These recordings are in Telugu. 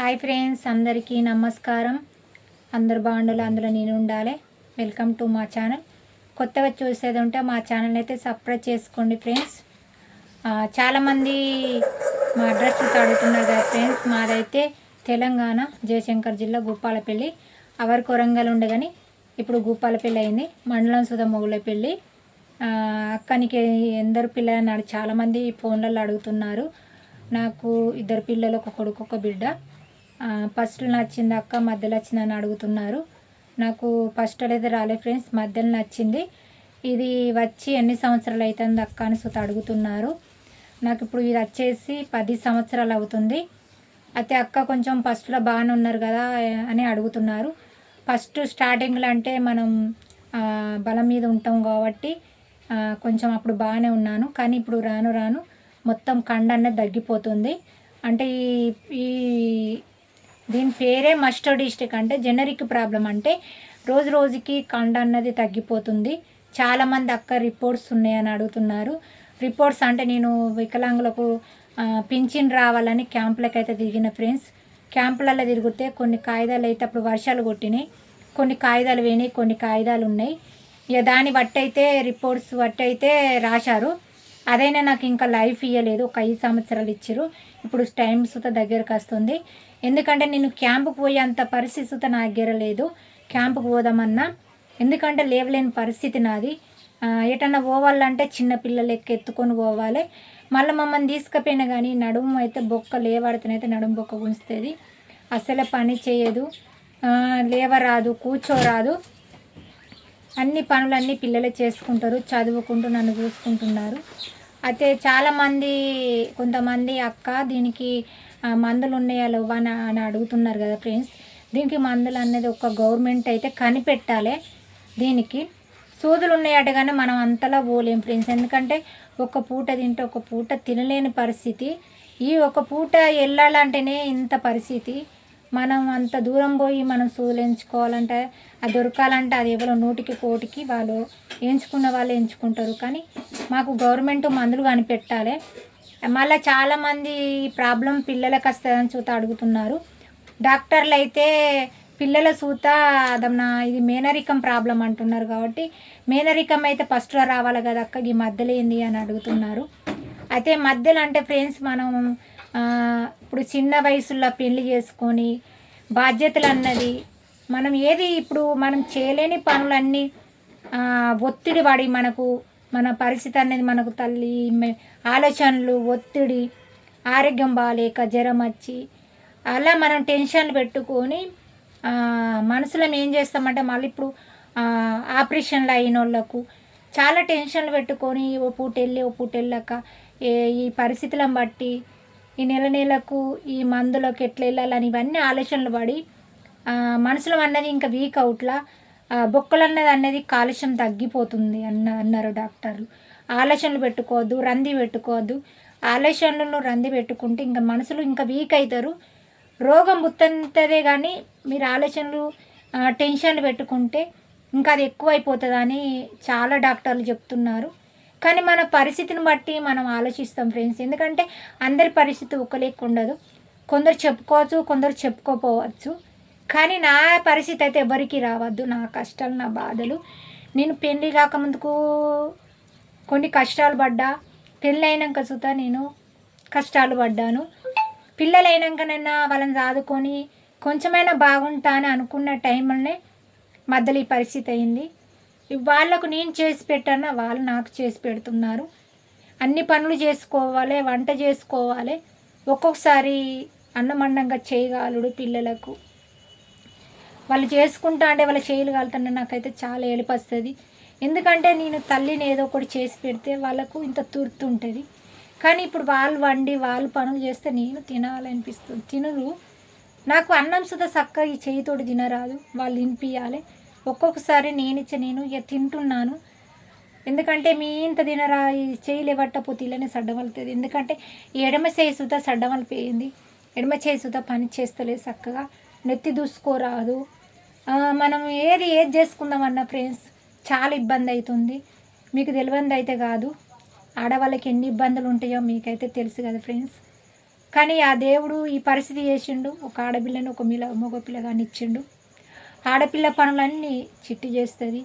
హాయ్ ఫ్రెండ్స్ అందరికీ నమస్కారం. అందరు బాగుండాలి? అందులో నేను ఉండాలి. వెల్కమ్ టు మా ఛానల్. కొత్తగా చూసేది ఉంటే మా ఛానల్ అయితే సబ్స్క్రైబ్ చేసుకోండి ఫ్రెండ్స్. చాలామంది మా అడ్రస్ అడుగుతున్నారు కదా ఫ్రెండ్స్. మాదైతే తెలంగాణ జయశంకర్ జిల్లా గోపాలపల్లి. అవర్ కొరంగల్ ఉండే కానీ ఇప్పుడు గోపాలపల్లి అయింది. మండలం సుధమొగులపల్లి అక్కనికి ఎందరు పిల్లలు చాలామంది ఫోన్లలో అడుగుతున్నారు. నాకు ఇద్దరు పిల్లలు ఒక కొడుకు ఒక బిడ్డ. ఫస్ట్ నచ్చింది అక్క మధ్యలో వచ్చిందని అడుగుతున్నారు. నాకు ఫస్ట్ అయితే రాలే ఫ్రెండ్స్ మధ్యలో నచ్చింది. ఇది వచ్చి ఎన్ని సంవత్సరాలు అవుతుంది అక్క అని సుత అడుగుతున్నారు. నాకు ఇప్పుడు ఇది వచ్చేసి పది సంవత్సరాలు అవుతుంది. అయితే అక్క కొంచెం ఫస్ట్లో బాగానే ఉన్నారు కదా అని అడుగుతున్నారు. ఫస్ట్ స్టార్టింగ్లో అంటే మనం బలం మీద ఉంటాం కాబట్టి కొంచెం అప్పుడు బాగానే ఉన్నాను. కానీ ఇప్పుడు రాను రాను మొత్తం కండ అనేది తగ్గిపోతుంది. అంటే ఈ ఈ దీని పేరే మస్టోడిస్టిక్ అంటే జెనరిక్ ప్రాబ్లం అంటే రోజు రోజుకి కండ అన్నది తగ్గిపోతుంది. చాలామంది అక్క రిపోర్ట్స్ ఉన్నాయని అడుగుతున్నారు. రిపోర్ట్స్ అంటే నేను వికలాంగులకు ఆ, పింఛన్ రావాలని క్యాంపులకు అయితే తిరిగిన ఫ్రెండ్స్. క్యాంపులలో తిరిగితే కొన్ని కాగితాలు అయితే అప్పుడు వర్షాలు కొట్టినాయి. కొన్ని కాగితాలు పోయినాయి కొన్ని కాగితాలు ఉన్నాయి. ఇక దాన్ని బట్టి అయితే రిపోర్ట్స్ బట్టి అయితే రాశారు. అదైనా నాకు ఇంకా లైఫ్ ఇవ్వలేదు ఒక ఐదు సంవత్సరాలు ఇచ్చారు. ఇప్పుడు టైం సుత దగ్గరకు వస్తుంది. ఎందుకంటే నేను క్యాంపుకు పోయే అంత పరిస్థితి నా దగ్గర లేదు. క్యాంపుకు పోదామన్నా. ఎందుకంటే లేవలేని పరిస్థితి నాది. ఎటన్నా పోవాలంటే చిన్న పిల్లలు ఎక్కి ఎత్తుకొని పోవాలి. మళ్ళీ మమ్మల్ని తీసుకుపోయినా కానీ నడుము అయితే బొక్క లేవడితేనైతే నడుము బొక్క గుంజుతుంది. అసలే పని చేయదు. లేవరాదు కూర్చోరాదు. అన్ని పనులన్నీ పిల్లలే చేసుకుంటారు చదువుకుంటూ నన్ను చూసుకుంటున్నారు. అయితే చాలామంది కొంతమంది అక్క దీనికి మందులు ఉన్నాయా లేవా అని అని అడుగుతున్నారు కదా ఫ్రెండ్స్. దీనికి మందులు అనేది ఒక గవర్నమెంట్ అయితే కనిపెట్టాలి దీనికి. సూదులు ఉన్నాయట కానీ మనం అంతలా పోలేం ఫ్రెండ్స్. ఎందుకంటే ఒక పూట తింటే ఒక పూట తినలేని పరిస్థితి. ఈ ఒక పూట వెళ్ళాలంటేనే ఇంత పరిస్థితి. మనం అంత దూరం పోయి మనం సూలు ఎంచుకోవాలంటే అది దొరకాలంటే అది ఎవరో నూటికి కోటికి వాళ్ళు ఎంచుకున్న వాళ్ళు ఎంచుకుంటారు. కానీ మాకు గవర్నమెంట్ మందులు కనిపెట్టాలి. మళ్ళీ చాలామంది ప్రాబ్లం పిల్లలకు వస్తుందని చూత అడుగుతున్నారు. డాక్టర్లు అయితే పిల్లల సూత అదన్నా ఇది మేనరికం ప్రాబ్లం అంటున్నారు కాబట్టి మేనరికం అయితే ఫస్ట్లో రావాలి కదా అక్క ఈ మధ్యలో ఏంది అని అడుగుతున్నారు. అయితే మధ్యలో అంటే ఫ్రెండ్స్ మనం ఇప్పుడు చిన్న వయసులో పెళ్ళి చేసుకొని బాధ్యతలు అన్నది మనం ఏది ఇప్పుడు మనం చేయలేని పనులన్నీ ఒత్తిడి పడి మనకు మన పరిస్థితి అనేది మనకు తల్లి ఆలోచనలు ఒత్తిడి ఆరోగ్యం బాగాలేక జ్వరం వచ్చి అలా మనం టెన్షన్లు పెట్టుకొని మనసులో ఏం చేస్తామంటే మళ్ళీ ఇప్పుడు ఆపరేషన్లు అయిన వాళ్ళకు చాలా టెన్షన్లు పెట్టుకొని ఓ పూట వెళ్ళి ఓ పూట వెళ్ళాక ఈ పరిస్థితులను బట్టి ఈ నెల నెలకు ఈ మందులకు ఎట్లా వెళ్ళాలని ఇవన్నీ ఆలోచనలు పడి మనసులో అన్నది ఇంకా వీక్ అవుట్లా బొక్కలు అన్నది అనేది కాలుష్యం తగ్గిపోతుంది అన్న అన్నారు డాక్టర్లు. ఆలోచనలు పెట్టుకోవద్దు రంది పెట్టుకోవద్దు. ఆలోచనలు రంది పెట్టుకుంటే ఇంకా మనసులు ఇంకా వీక్ అవుతారు రోగం ముత్తంతదే కానీ మీరు ఆలోచనలు టెన్షన్లు పెట్టుకుంటే ఇంకా అది ఎక్కువైపోతుందని చాలా డాక్టర్లు చెప్తున్నారు. కానీ మన పరిస్థితిని బట్టి మనం ఆలోచిస్తాం ఫ్రెండ్స్ ఎందుకంటే అందరి పరిస్థితి ఒక్కలేక ఉండదు. కొందరు చెప్పుకోవచ్చు కొందరు చెప్పుకోపోవచ్చు. కానీ నా పరిస్థితి అయితే ఎవరికి రావద్దు. నా కష్టాలు నా బాధలు. నేను పెళ్ళి కాకముందుకు కొన్ని కష్టాలు పడ్డా. పెళ్ళి అయినాక చూతా నేను కష్టాలు పడ్డాను. పిల్లలు అయినాకనైనా వాళ్ళని చదువుకొని కొంచెమైనా బాగుంటా అని అనుకున్న టైంలోనే మధ్యలో ఈ పరిస్థితి అయింది. వాళ్ళకు నేను చేసి పెట్టానా? వాళ్ళు నాకు చేసి పెడుతున్నారు. అన్ని పనులు చేసుకోవాలి వంట చేసుకోవాలి. ఒక్కొక్కసారి అన్నమండంగా చేయగలడు పిల్లలకు. వాళ్ళు చేసుకుంటా అంటే వాళ్ళ చేయలు కాలుతుంటే నాకైతే చాలా ఏలిపస్తుంది ఎందుకంటే నేను తల్లిని ఏదో ఒకటి చేసి పెడితే వాళ్ళకు ఇంత తుర్తు ఉంటుంది. కానీ ఇప్పుడు వాళ్ళు వండి వాళ్ళు పనులు చేస్తే నేను తినాలనిపిస్తుంది. తినరు. నాకు అన్నం సుధా చక్కగా ఈ చేయితోటి తినరాదు. వాళ్ళు వినిపించాలి ఒక్కొక్కసారి నేను నేను ఇక తింటున్నాను. ఎందుకంటే మీ ఇంత తినరా ఈ చేయి లేవట్టపోతే ఇలానే సడ్డమలుతుంది. ఎందుకంటే ఎడమ చేయి సుత సడ్డమలిపోయింది. ఎడమ చేయి సుత పని చేస్తలేదు చక్కగా. నెత్తి దూసుకోరాదు. మనం ఏది ఏది చేసుకుందామన్న ఫ్రెండ్స్ చాలా ఇబ్బంది అవుతుంది మీకు తెలియంది అయితే కాదు. ఆడవాళ్ళకి ఎన్ని ఇబ్బందులు ఉంటాయో మీకైతే తెలుసు కదా ఫ్రెండ్స్. కానీ ఆ దేవుడు ఈ పరిస్థితి చేసిండు. ఒక ఆడపిల్లని ఒక మిల మగ పిల్లగాని ఇచ్చిండు. ఆడపిల్ల పనులన్నీ చిట్టి చేస్తుంది.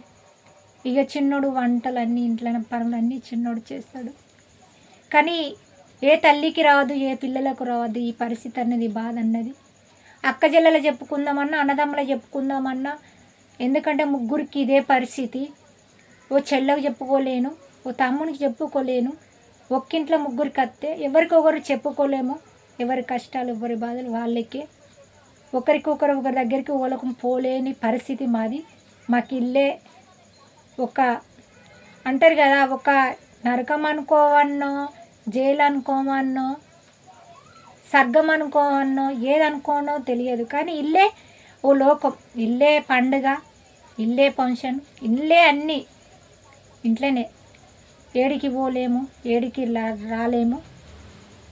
ఇక చిన్నోడు వంటలన్నీ ఇంట్లో పనులన్నీ చిన్నోడు చేస్తాడు. కానీ ఏ తల్లికి రాదు ఏ పిల్లలకు రాదు ఈ పరిస్థితి అన్నది బాధ అన్నది. అక్క చెల్లెలు చెప్పుకుందామన్నా అన్నదమ్ముల చెప్పుకుందామన్నా ఎందుకంటే ముగ్గురికి ఇదే పరిస్థితి. ఓ చెల్లకు చెప్పుకోలేను ఓ తమ్మునికి చెప్పుకోలేను ఒక్కింట్లో ముగ్గురికి అత్తే ఎవరికొకరు చెప్పుకోలేము. ఎవరి కష్టాలు ఎవరి బాధలు వాళ్ళకే. ఒకరికొకరు ఒకరి దగ్గరికి ఒకరికి పోలేని పరిస్థితి మాది. మాకు ఇల్లే ఒక అంటారు కదా ఒక నరకం అనుకోవన్నో జైలు అనుకోవన్నో స్వర్గం అనుకోవన్నో ఏదనుకోనో తెలియదు. కానీ ఇల్లే ఓ లోకం. ఇల్లే పండుగ ఇల్లే ఫంక్షన్ ఇల్లే అన్నీ ఇంట్లోనే. ఏడికి పోలేము ఏడికి రాలేము.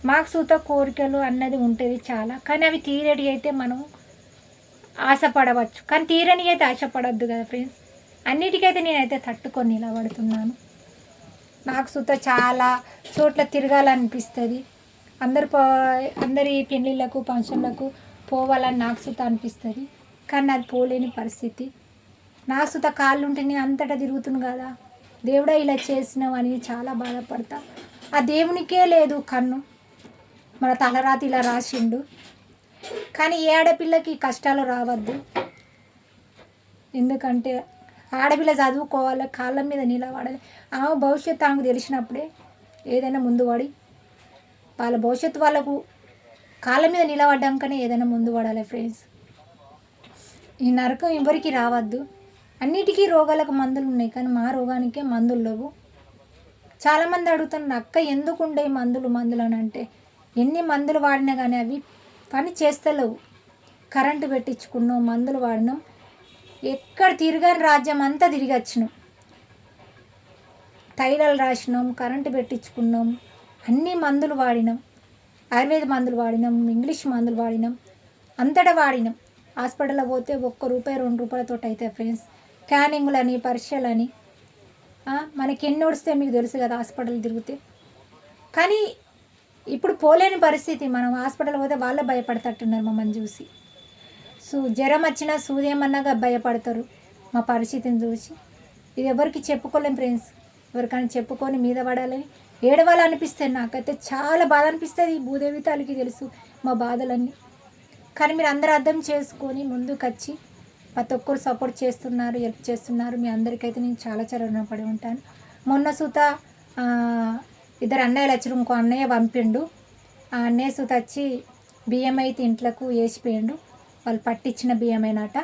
మాకు సూత కోరికలు అన్నది ఉంటుంది చాలా. కానీ అవి తీరడి అయితే మనం ఆశపడవచ్చు. కానీ తీరని అయితే ఆశపడద్దు కదా ఫ్రెండ్స్. అన్నిటికైతే నేనైతే తట్టుకొని నిలబడుతున్నాను. నాకు సుత చాలా చోట్ల తిరగాలనిపిస్తుంది. అందరు పో అందరి పెళ్ళిళ్ళకు ఫంక్షన్లకు పోవాలని నాకు సుత అనిపిస్తుంది. కానీ అది పోలేని పరిస్థితి. నా సుత కాళ్ళు ఉంటే నేను అంతటా తిరుగుతుంది కదా. దేవుడా ఇలా చేసినావు అని చాలా బాధపడతా. ఆ దేవునికే లేదు కన్ను. మన తలరాతి ఇలా రాసిండు. కానీ ఏ ఆడపిల్లకి కష్టాలు రావద్దు. ఎందుకంటే ఆడపిల్ల చదువుకోవాలి కాళ్ళ మీద నిలబడాలి. ఆమె భవిష్యత్తు ఆమెకు తెలిసినప్పుడే ఏదైనా ముందు పడి వాళ్ళ భవిష్యత్తు వాళ్ళకు కాళ్ళ మీద నిలబడ్డాకనే ఏదైనా ముందు పడాలి ఫ్రెండ్స్ ఈ నరకం ఎవరికి రావద్దు. అన్నిటికీ రోగాలకు మందులు ఉన్నాయి కానీ మా రోగానికే మందులు లేవు. చాలామంది అడుగుతున్నారు అక్క ఎందుకు ఉండే మందులు మందులు అని? అంటే ఎన్ని మందులు వాడినా కానీ అవి పని చేస్తలేవు. కరెంటు పెట్టించుకున్నాం మందులు వాడినాం. ఎక్కడ తిరగని రాజ్యం అంతా తిరిగి వచ్చినాం. తైలాలు రాసినాం కరెంటు పెట్టించుకున్నాం అన్ని మందులు వాడినాం. ఆయుర్వేద మందులు వాడినాం ఇంగ్లీష్ మందులు వాడినాం అంతటా వాడినాం. హాస్పిటల్లో పోతే ఒక్క రూపాయి రెండు రూపాయలతో అవుతాయి ఫ్రెండ్స్. స్కానింగ్లని పరీక్షలని ఆ, మనకి ఎన్ని వస్తే మీకు తెలుసు కదా హాస్పిటల్ తిరిగితే. కానీ ఇప్పుడు పోలేని పరిస్థితి. మనం హాస్పిటల్ పోతే వాళ్ళే భయపడతట్టున్నారు మమ్మల్ని చూసి. సో జ్వరం వచ్చినా సూదేమన్నాగా భయపడతారు మా పరిస్థితిని చూసి. ఇది ఎవరికి చెప్పుకోలేం ఫ్రెండ్స్. ఎవరికైనా చెప్పుకొని మీద పడాలని ఏడవాలనిపిస్తుంది నాకైతే చాలా బాధ అనిపిస్తుంది. ఈ భూదేవి తల్లికి తెలుసు మా బాధలన్నీ. కానీ మీరు అందరూ అర్థం చేసుకొని ముందుకు వచ్చి ప్రతి ఒక్కరు సపోర్ట్ చేస్తున్నారు హెల్ప్ చేస్తున్నారు. మీ అందరికైతే నేను చాలా చాలా రుణపడి ఉంటాను. మొన్న సుత ఇద్దరు అన్నయ్యలు వచ్చారు ఇంకో అన్నయ్య పంపిండు. ఆ అన్నయ్య సుత వచ్చి బియ్యం అయితే ఇంట్లోకు వేసిపోయిండు. వాళ్ళు పట్టించిన బియ్యం అయినట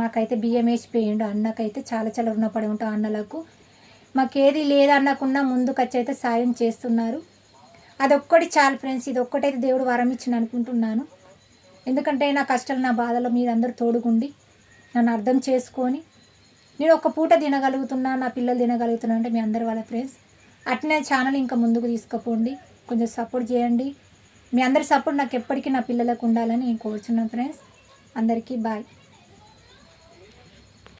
మాకైతే బియ్యం వేసిపోయిండు. అన్నకైతే చాలా చాలా రుణపడి ఉంటాం అన్నలకు. మాకేది లేదన్నకున్నా ముందుకొచ్చి అయితే సాయం చేస్తున్నారు. అదొక్కటి చాలు ఫ్రెండ్స్. ఇది ఒక్కటైతే దేవుడు వరం ఇచ్చిన అనుకుంటున్నాను. ఎందుకంటే నా కష్టాలు నా బాధలు మీరందరూ తోడుగుండి నన్ను అర్థం చేసుకొని నేను ఒక పూట తినగలుగుతున్నా నా పిల్లలు తినగలుగుతున్నా అంటే మీ అందరి వాళ్ళ ఫ్రెండ్స్. అట్నే ఛానల్ ఇంకా ముందుకు తీసుకుపోండి. కొంచెం సపోర్ట్ చేయండి. మీ అందరి సపోర్ట్ నాకు ఎప్పటికీ నా పిల్లలకు ఉండాలని నేను కోరుచున్నాను ఫ్రెండ్స్ అందరికీ బాయ్